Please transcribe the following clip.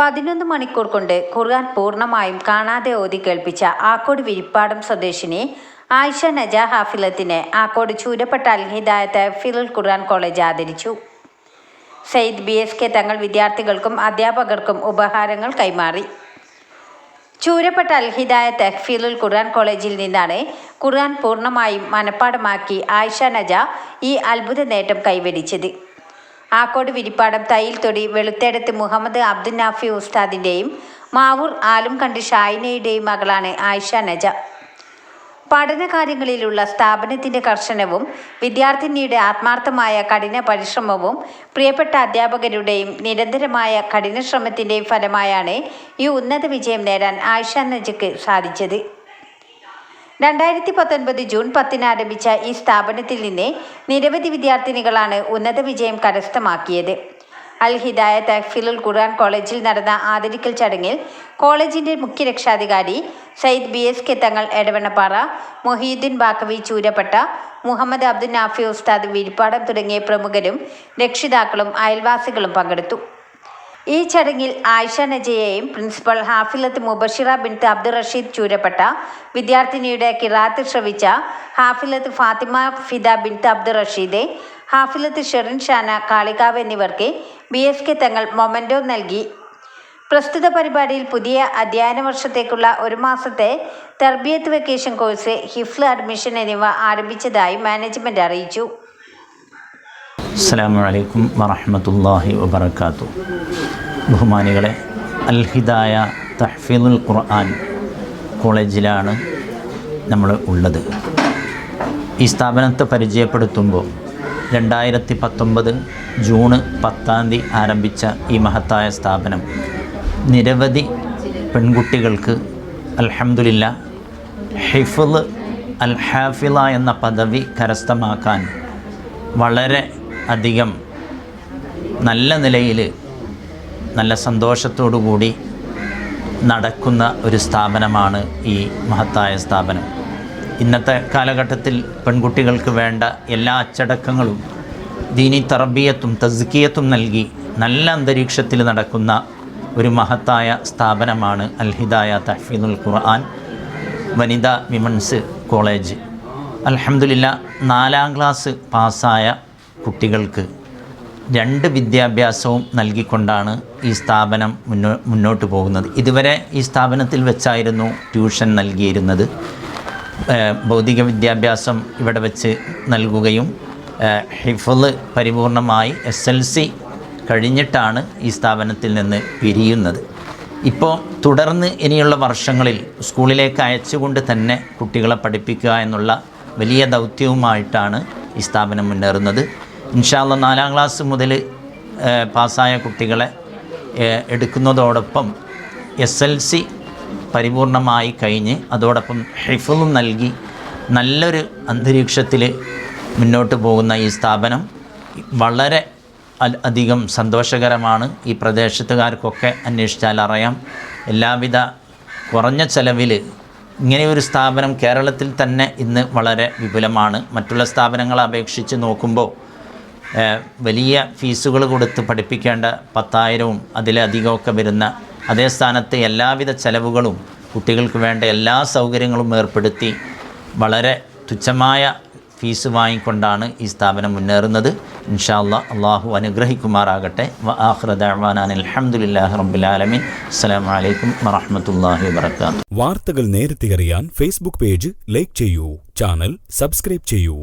പതിനൊന്ന് മണിക്കൂർ കൊണ്ട് ഖുർആൻ പൂർണമായും കാണാതെ ഓതി കേൾപ്പിച്ച ആക്കോട് വിരിപ്പാടം സ്വദേശിനി ആയിഷ നജ ഹാഫിലത്തിനെ ആക്കോട് ചൂരപ്പെട്ട അൽഹിദായത്ത് ഫിറുൽ ഖുർആൻ കോളേജ് ആദരിച്ചു. സയ്യിദ് ബി എസ് കെ തങ്ങൾ വിദ്യാർത്ഥികൾക്കും അധ്യാപകർക്കും ഉപഹാരങ്ങൾ കൈമാറി. ചൂരപ്പെട്ട അൽഹിദായ ഫിറുൽ ഖുർആൻ കോളേജിൽ നിന്നാണ് ഖുർആൻ പൂർണമായും മനഃപ്പാടമാക്കി ആയിഷ നജ ഈ അത്ഭുത നേട്ടം കൈവരിച്ചത്. ആക്കോട് വിരിപ്പാടം തയ്യിൽ തൊടി വെളുത്തേടത്ത് മുഹമ്മദ് അബ്ദുൽ നാഫി ഉസ്താദിന്റെയും മാവൂർ ആലും കണ്ട് ഷായിനയുടെയും മകളാണ് ആയിഷ നജ. പഠനകാര്യങ്ങളിലുള്ള സ്ഥാപനത്തിന്റെ കർശനവും വിദ്യാർത്ഥിനിയുടെ ആത്മാർത്ഥമായ കഠിന പരിശ്രമവും പ്രിയപ്പെട്ട അധ്യാപകരുടെയും നിരന്തരമായ കഠിനശ്രമത്തിന്റെയും ഫലമായാണ് ഈ ഉന്നത വിജയം നേടാൻ ആയിഷ നജയ്ക്ക് സാധിച്ചത്. രണ്ടായിരത്തി പത്തൊൻപത് ജൂൺ പത്തിന് ആരംഭിച്ച ഈ സ്ഥാപനത്തിൽ നിന്ന് നിരവധി വിദ്യാർത്ഥിനികളാണ് ഉന്നത വിജയം കരസ്ഥമാക്കിയത്. അൽ ഹിദായ തഹ്ഫിലുൽ ഖുർആൻ കോളേജിൽ നടന്ന ആദരിക്കൽ ചടങ്ങിൽ കോളേജിന്റെ മുഖ്യ രക്ഷാധികാരി സയ്യിദ് ബി എസ് കെ തങ്ങൾ എടവണ്ണപ്പാറ മൊഹീദ്ദീൻ ബാക്കവി ചൂരപ്പെട്ട മുഹമ്മദ് അബ്ദുൽ നാഫി ഉസ്താദ് വിരിപ്പാടം തുടങ്ങിയ പ്രമുഖരും രക്ഷിതാക്കളും അയൽവാസികളും പങ്കെടുത്തു. ഈ ചടങ്ങിൽ ആയിഷ നജയെയും പ്രിൻസിപ്പൽ ഹാഫിലത്ത് മുബഷിറ ബിൻത്ത് അബ്ദുൾ റഷീദ് ചൂരപ്പെട്ട വിദ്യാർത്ഥിനിയുടെ കിറാത്ത് ശ്രവിച്ച ഹാഫിലത്ത് ഫാത്തിമ ഫിദ ബിൻത്ത് അബ്ദുൾ റഷീദെ ഹാഫിലത്ത് ഷെറിൻ ഷാന കാളികാവ് എന്നിവർക്ക് B S K Thangal memento നൽകി. പ്രസ്തുത പരിപാടിയിൽ പുതിയ അധ്യയന വർഷത്തേക്കുള്ള ഒരു മാസത്തെ തർബിയത്ത് വെക്കേഷൻ കോഴ്സ് ഹിഫ്ല അഡ്മിഷൻ എന്നിവ ആരംഭിച്ചതായി മാനേജ്മെന്റ് അറിയിച്ചു. അസ്സാം വലൈക്കും വറഹമത്തല്ലാഹി വബർക്കാത്തു ബഹുമാനികളെ അൽഹിദായ തഹ്ഫീദുൽ ഖുർആൻ കോളേജിലാണ് നമ്മൾ ഉള്ളത്. ഈ സ്ഥാപനത്തെ പരിചയപ്പെടുത്തുമ്പോൾ രണ്ടായിരത്തി പത്തൊമ്പത് ജൂണ് പത്താം തീയതി ആരംഭിച്ച ഈ മഹത്തായ സ്ഥാപനം നിരവധി പെൺകുട്ടികൾക്ക് അൽഹമുല്ല ഹിഫുൽ അൽ ഹാഫിള എന്ന പദവി കരസ്ഥമാക്കാൻ വളരെ അധികം നല്ല നിലയിൽ നല്ല കൂടി നടക്കുന്ന ഒരു സ്ഥാപനമാണ് ഈ മഹത്തായ സ്ഥാപനം. ഇന്നത്തെ കാലഘട്ടത്തിൽ പെൺകുട്ടികൾക്ക് വേണ്ട എല്ലാ അച്ചടക്കങ്ങളും ദീനി തറബിയത്തും തസ്കിയത്തും നൽകി നല്ല അന്തരീക്ഷത്തിൽ നടക്കുന്ന ഒരു മഹത്തായ സ്ഥാപനമാണ് അൽഹിദായ തഹ്ഫീദുൽ ഖുർആൻ വനിതാ വിമൻസ് കോളേജ്. അലഹമില്ല നാലാം ക്ലാസ് പാസ്സായ കുട്ടികൾക്ക് രണ്ട് വിദ്യാഭ്യാസവും നൽകിക്കൊണ്ടാണ് ഈ സ്ഥാപനം മുന്നോ മുന്നോട്ട് പോകുന്നത്. ഇതുവരെ ഈ സ്ഥാപനത്തിൽ വെച്ചായിരുന്നു ട്യൂഷൻ നൽകിയിരുന്നത്. ഭൗതിക വിദ്യാഭ്യാസം ഇവിടെ വെച്ച് നൽകുകയും ഹിഫൾ പരിപൂർണമായി എസ് എൽ സി കഴിഞ്ഞിട്ടാണ് ഈ സ്ഥാപനത്തിൽ നിന്ന് പിരിയുന്നത്. ഇപ്പോൾ തുടർന്ന് ഇനിയുള്ള വർഷങ്ങളിൽ സ്കൂളിലേക്ക് അയച്ചുകൊണ്ട് തന്നെ കുട്ടികളെ പഠിപ്പിക്കുക എന്നുള്ള വലിയ ദൗത്യവുമായിട്ടാണ് ഈ സ്ഥാപനം മുന്നേറുന്നത്. ഇൻഷാല്ല നാലാം ക്ലാസ് മുതൽ പാസ്സായ കുട്ടികളെ എടുക്കുന്നതോടൊപ്പം എസ് എൽ സി പരിപൂർണമായി കഴിഞ്ഞ് അതോടൊപ്പം ഹിഫും നൽകി നല്ലൊരു അന്തരീക്ഷത്തിൽ മുന്നോട്ട് പോകുന്ന ഈ സ്ഥാപനം വളരെ അധികം സന്തോഷകരമാണ്. ഈ പ്രദേശത്തുകാർക്കൊക്കെ അന്വേഷിച്ചാൽ അറിയാം. എല്ലാവിധ കുറഞ്ഞ ചെലവിൽ ഇങ്ങനെയൊരു സ്ഥാപനം കേരളത്തിൽ തന്നെ ഇന്ന് വളരെ വിപുലമാണ്. മറ്റുള്ള സ്ഥാപനങ്ങളെ അപേക്ഷിച്ച് നോക്കുമ്പോൾ വലിയ ഫീസുകൾ കൊടുത്ത് പഠിപ്പിക്കേണ്ട പത്തായിരവും അതിലധികമൊക്കെ വരുന്ന അതേ സ്ഥാനത്ത് എല്ലാവിധ ചെലവുകളും കുട്ടികൾക്ക് വേണ്ട എല്ലാ സൗകര്യങ്ങളും ഏർപ്പെടുത്തി വളരെ തുച്ഛമായ ഫീസ് വാങ്ങിക്കൊണ്ടാണ് ഈ സ്ഥാപനം മുന്നേറുന്നത്. ഇൻഷാ ഇൻഷാല്ല അള്ളാഹു അനുഗ്രഹിക്കുമാറാകട്ടെ. വ ആഹ്റദാൻ അലഹമുല്ലാ റബ്ബുലാലമീൻ അസ്സാം വലൈക്കും വറഹമത്തല്ലാഹി വാർത്തകൾ നേരത്തെ അറിയാൻ ഫേസ്ബുക്ക് പേജ് ലൈക്ക് ചെയ്യൂ. ചാനൽ സബ്സ്ക്രൈബ് ചെയ്യൂ.